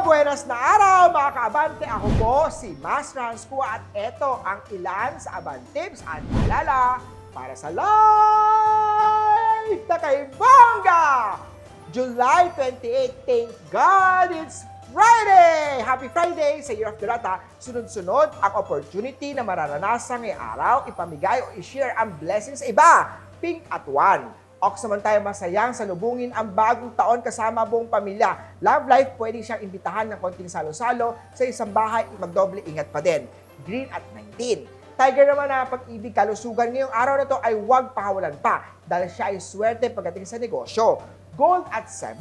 buenas na araw mga kaabante. Ako po si Mas Ransco at ito ang ilan sa Abang Tips at alala para sa live na kay Bongga! July 28, thank God it's Friday! Happy Friday sa Year of the Rat ha. Sunod-sunod ang opportunity na mararanasan ngayong araw, ipamigay o i-share ang blessings iba. Pink at one. Ox naman tayo masayang salubungin ang bagong taon kasama buong pamilya. Love life, pwede siyang imbitahan ng konting salo-salo sa isang bahay, magdoble ingat pa din. Green at 19. Tiger naman na pag-ibig kalusugan ngayong araw na to ay huwag pahawalan pa dahil siya ay swerte pagdating sa negosyo. Gold at 7.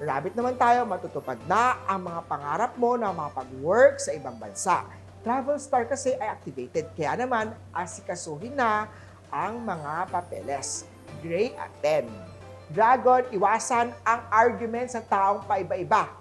Rabbit naman tayo, matutupad na ang mga pangarap mo na makapag-work sa ibang bansa. Travel Star kasi ay activated, kaya naman asikasuhin na ang mga papeles. Gray at 10. Dragon, iwasan ang argument sa taong paiba-iba.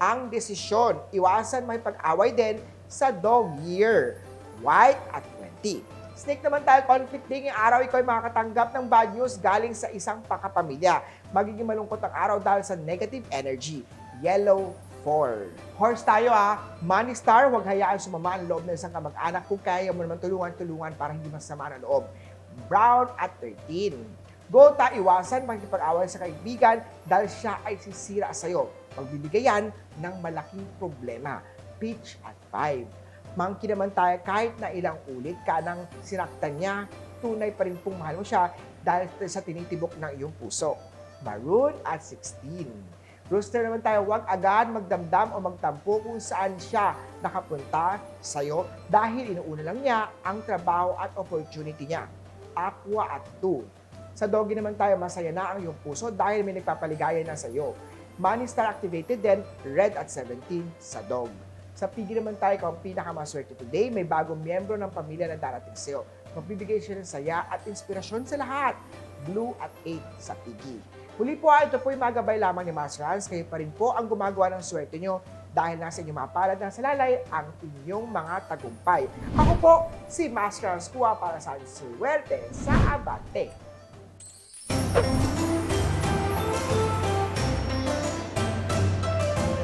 Ang desisyon, iwasan may pag-away din sa dog year. White at 20. Snake naman tayo, conflict din yung araw ikaw ay makakatanggap ng bad news galing sa isang pakapamilya. Magiging malungkot ang araw dahil sa negative energy. Yellow 4. Horse tayo ha. Money star, huwag hayaan sumama ang loob ng isang kamag-anak. Kung kaya mo naman tulungan-tulungan para hindi masama ang loob. Brown at 13. Gota, iwasan makikipag-away sa kaibigan dahil siya ay sisira sa'yo. Magbibigay yan ng malaking problema. Peach at 5. Monkey naman tayo kahit na ilang ulit ka nang sinaktan niya, tunay pa rin pong mahal mo siya dahil sa tinitibok ng iyong puso. Maroon at 16. Rooster naman tayo, huwag agad magdamdam o magtampo kung saan siya nakapunta sa'yo dahil inuuna lang niya ang trabaho at opportunity niya. Aqua at 2. Sa doggy naman tayo, masaya na ang iyong puso dahil may nagpapaligaya na sa'yo. Money Star activated din, red at 17 sa dog. Sa pigi naman tayo, kung pinakamaswerte today, may bagong miyembro ng pamilya na darating sa'yo. Magbibigay siya ng saya at inspirasyon sa lahat. Blue at 8 sa pigi. Huli po, ah, ito po yung magabay lamang ni Mas Rans. Kayo pa rin po ang gumagawa ng swerte nyo dahil nasa inyong mga palad ng salalay ang inyong mga tagumpay. Ako po si Master Skua para sa Suwerte sa Abate.